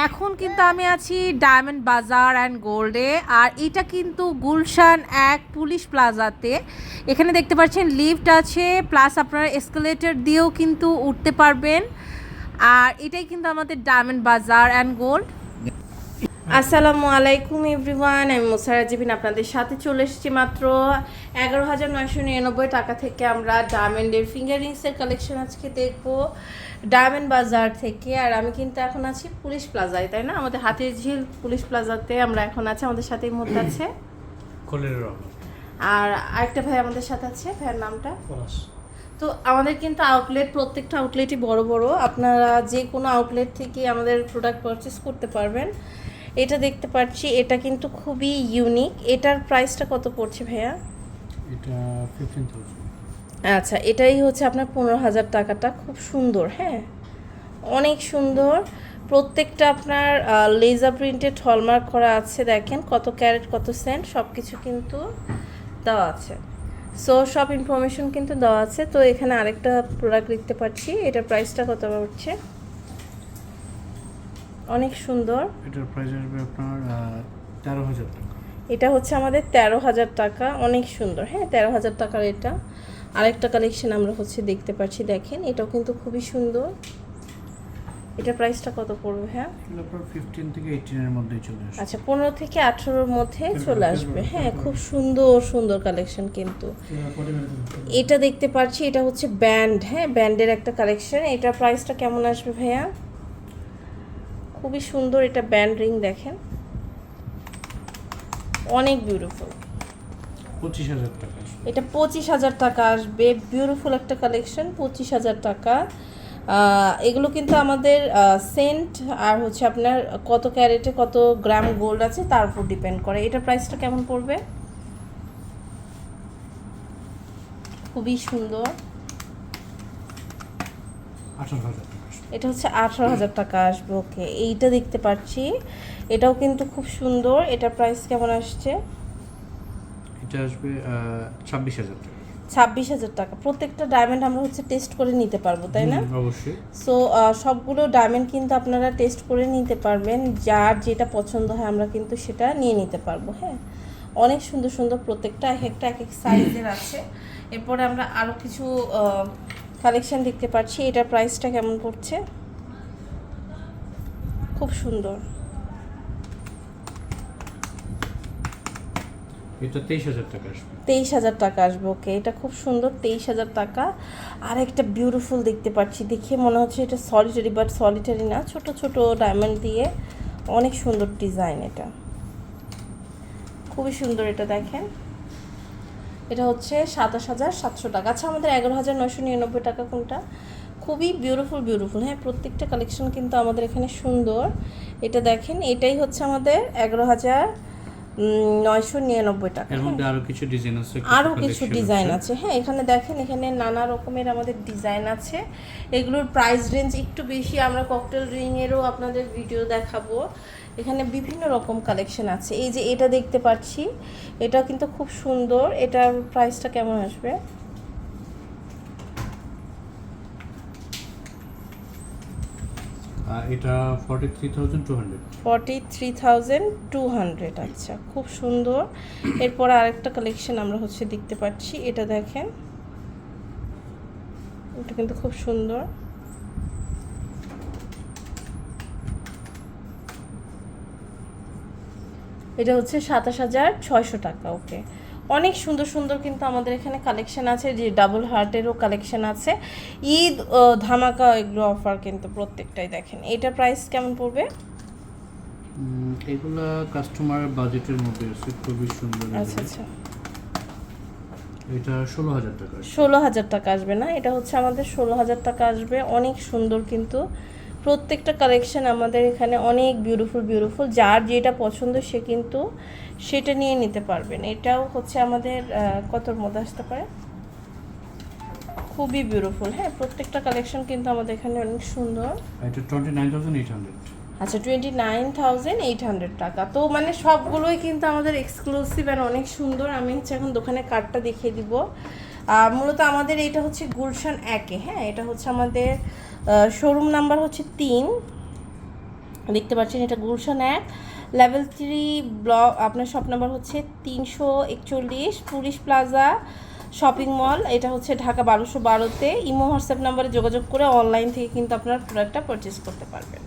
এখন কিন্তু আমি আছি ডায়মন্ড বাজার অ্যান্ড গোল্ডে আর এটা কিন্তু গুলশান এক পুলিশ প্লাজাতে। এখানে দেখতে পাচ্ছেন লিফট আছে প্লাস আপনারা এসকেলেটর দিয়েও কিন্তু উঠতে পারবেন। আর এটাই কিন্তু আমাদের ডায়মন্ড বাজার অ্যান্ড গোল্ড আসসালামু আলাইকুম এভরিওয়ান আমি মোসারা জিবিন আপনাদের সাথে চলে এসেছি মাত্র এগারো হাজার নয়শো নিরানব্বই টাকা থেকে আমরা ডায়মন্ডের ফিঙ্গারিংসের কালেকশন আজকে দেখব ডায়মন্ড বাজার থেকে। আর আমি কিন্তু এখন আছি পুলিশ প্লাজায় তাই না? আমাদের হাতের ঝিল পুলিশ প্লাজাতে আমরা এখন আছি আমাদের সাথে এই মুহূর্তে আছে। আর আরেকটা ভাই আমাদের সাথে আছে ভাইয়ের নামটা? তো আমাদের কিন্তু আউটলেট প্রত্যেকটা আউটলেটই বড় বড়। আপনারা যে কোনো আউটলেট থেকে আমাদের প্রোডাক্ট পারচেস করতে পারবেন। এটা দেখতে পাচ্ছি এটা কিন্তু খুবই ইউনিক এটার প্রাইসটা কত পড়ছে ভাইয়া? এটা ফিফটিন আচ্ছা এটাই হচ্ছে আপনার পনেরো হাজার টাকাটা। খুব সুন্দর হ্যাঁ? অনেক সুন্দর। প্রত্যেকটা আপনার লেজার প্রিন্টেড হলমার্ক করা আছে দেখেন কত ক্যারেট কত সেন্ট সব কিছু কিন্তু দেওয়া আছে। সো সব ইনফরমেশন কিন্তু দেওয়া আছে। তো এখানে আরেকটা প্রোডাক্ট দেখতে পাচ্ছি এটার প্রাইসটা কত হচ্ছে অনেক সুন্দর। এটার প্রাইস আসবে আপনার তেরো হাজার টাকা। এটা হচ্ছে আমাদের তেরো হাজার টাকা অনেক সুন্দর। হ্যাঁ তেরো হাজার টাকার এটা। আরেকটা কালেকশন আমরা হচ্ছে দেখতে পাচ্ছি দেখেন। এটাও কিন্তু খুবই সুন্দর। এটা প্রাইসটা কত পড়বে হ্যাঁ? ফিফটিন থেকে এইটিনের মধ্যেই চলে আসবে। আচ্ছা পনেরো থেকে আঠেরোর মধ্যে চলে আসবে। হ্যাঁ খুব সুন্দর সুন্দর কালেকশন কিন্তু। এটা দেখতে পাচ্ছি এটা হচ্ছে ব্যান্ড। হ্যাঁ ব্যান্ডের একটা কালেকশন এটার প্রাইসটা কেমন আসবে ভাইয়া? খুবই সুন্দর এটা ব্যান্ড রিং দেখেন। অনেক বিউটিফুল পঁচিশ হাজার টাকা। এটা পঁচিশ হাজার টাকা আসবে। বিউটিফুল একটা কালেকশন পঁচিশ হাজার টাকা। এগুলো কিন্তু আমাদের সেন্ট আর হচ্ছে আপনার কত ক্যারেটে কত গ্রাম গোল্ড আছে তার উপর ডিপেন্ড করে। এটা প্রাইসটা কেমন পড়বে? খুবই সুন্দর। আঠারো হাজার। এটা হচ্ছে আঠারো হাজার টাকা আসবে ওকে। এইটা দেখতে পাচ্ছি। এটাও কিন্তু খুব সুন্দর। এটার প্রাইস কেমন আসছে? এটা আসবে ছাব্বিশ হাজার টাকা। ছাব্বিশ হাজার টাকা। প্রত্যেকটা ডায়মন্ড আমরা হচ্ছে টেস্ট করে নিতে পারব তাই না? অবশ্যই। সো সবগুলো ডায়মন্ড কিন্তু আপনারা টেস্ট করে নিতে পারবেন। যার যেটা পছন্দ হয় আমরা কিন্তু সেটা নিয়ে নিতে পারব হ্যাঁ? অনেক সুন্দর সুন্দর প্রত্যেকটা এক একটা এক এক সাইজের আছে। এরপরে আমরা আরও কিছু কালেকশন দেখতে পাচ্ছি। এটার প্রাইসটা কেমন পড়ছে? খুব সুন্দর। এটা তেইশ হাজার টাকা আসবে। তেইশ হাজার টাকা আসবে ওকে। এটা খুব সুন্দর তেইশ হাজার টাকা। আর একটা বিউটিফুল দেখতে পাচ্ছি। দেখে মনে হচ্ছে এটা সলিটারি বাট সলিটারি না। ছোট ছোট ডায়মন্ড দিয়ে অনেক সুন্দর ডিজাইন এটা। খুবই সুন্দর এটা দেখেন। এটা হচ্ছে সাতাশ হাজার সাতশো টাকা। আচ্ছা আমাদের এগারো হাজার নয়শো নিরানব্বই টাকা কোনটা? খুবই বিউটিফুল বিউটিফুল হ্যাঁ প্রত্যেকটা কালেকশন কিন্তু আমাদের এখানে সুন্দর। এটা দেখেন এটাই হচ্ছে আমাদের এগারো হাজার নয়শো নিরানব্বই টাকা। এর হ্যাঁ? আরও কিছু ডিজাইন আছে আরও কিছু ডিজাইন আছে। হ্যাঁ এখানে দেখেন এখানে নানা রকমের আমাদের ডিজাইন আছে। এগুলোর প্রাইস রেঞ্জ একটু বেশি আমরা ককটেল রিংয়েরও আপনাদের ভিডিও দেখাবো। এখানে বিভিন্ন রকম কালেকশন আছে। এই যে এটা দেখতে পাচ্ছি এটা কিন্তু খুব সুন্দর। এটার প্রাইসটা কেমন আসবে? এটা forty three thousand two hundred forty three thousand two hundred আচ্ছা খুব সুন্দর। এরপর আরেকটা কালেকশন আমরা হচ্ছে দেখতে পাচ্ছি এটা দেখেন। এটা কিন্তু খুব সুন্দর। এটা হচ্ছে সাতাশ হাজার ছয়শো টাকা ওকে অনেক সুন্দর সুন্দর কিন্তু আমাদের এখানে কালেকশন আছে যে ডাবল হার্টেরও কালেকশন আছে। ঈদ ধামাকা এগুলো অফার কিন্তু প্রত্যেকটাই দেখেন। এটা প্রাইস কেমন পড়বে? এগুলা কাস্টমার বাজেটের মধ্যে আছে খুবই সুন্দর আচ্ছা আচ্ছা। এটা ষোলো হাজার টাকা ষোলো হাজার টাকা আসবে না এটা হচ্ছে আমাদের ষোলো হাজার টাকা আসবে। অনেক সুন্দর কিন্তু প্রত্যেকটা কালেকশন আমাদের এখানে অনেক বিউটিফুল বিউটিফুল যার যেটা পছন্দ সে কিন্তু সেটা নিয়ে নিতে পারবেন। এটাও হচ্ছে আমাদের কতর মধ্যে আসতে পারে? খুবই বিউটিফুল হ্যাঁ প্রত্যেকটা কালেকশন কিন্তু আমাদের এখানে অনেক সুন্দর। এটা twenty nine thousand eight hundred আচ্ছা twenty nine thousand eight hundred টাকা। তো মানে সবগুলোই কিন্তু আমাদের এক্সক্লুসিভ আর অনেক সুন্দর। আমি হচ্ছে এখন দোকানে কার্ডটা দেখিয়ে দিব। মূলত আমাদের এটা হচ্ছে গুলশান একে হ্যাঁ? এটা হচ্ছে আমাদের শোরুম নাম্বার হচ্ছে তিন। দেখতে পাচ্ছেন এটা গুলশান এক। লেভেল থ্রি ব্লক আপনার শপ নাম্বার হচ্ছে তিনশো একচল্লিশ পুলিশ প্লাজা শপিং মল এটা হচ্ছে ঢাকা বারোশো বারোতে। ইমো হোয়াটসঅ্যাপ নাম্বারে যোগাযোগ করে অনলাইন থেকে কিন্তু আপনার প্রোডাক্টটা পারচেস করতে পারবেন।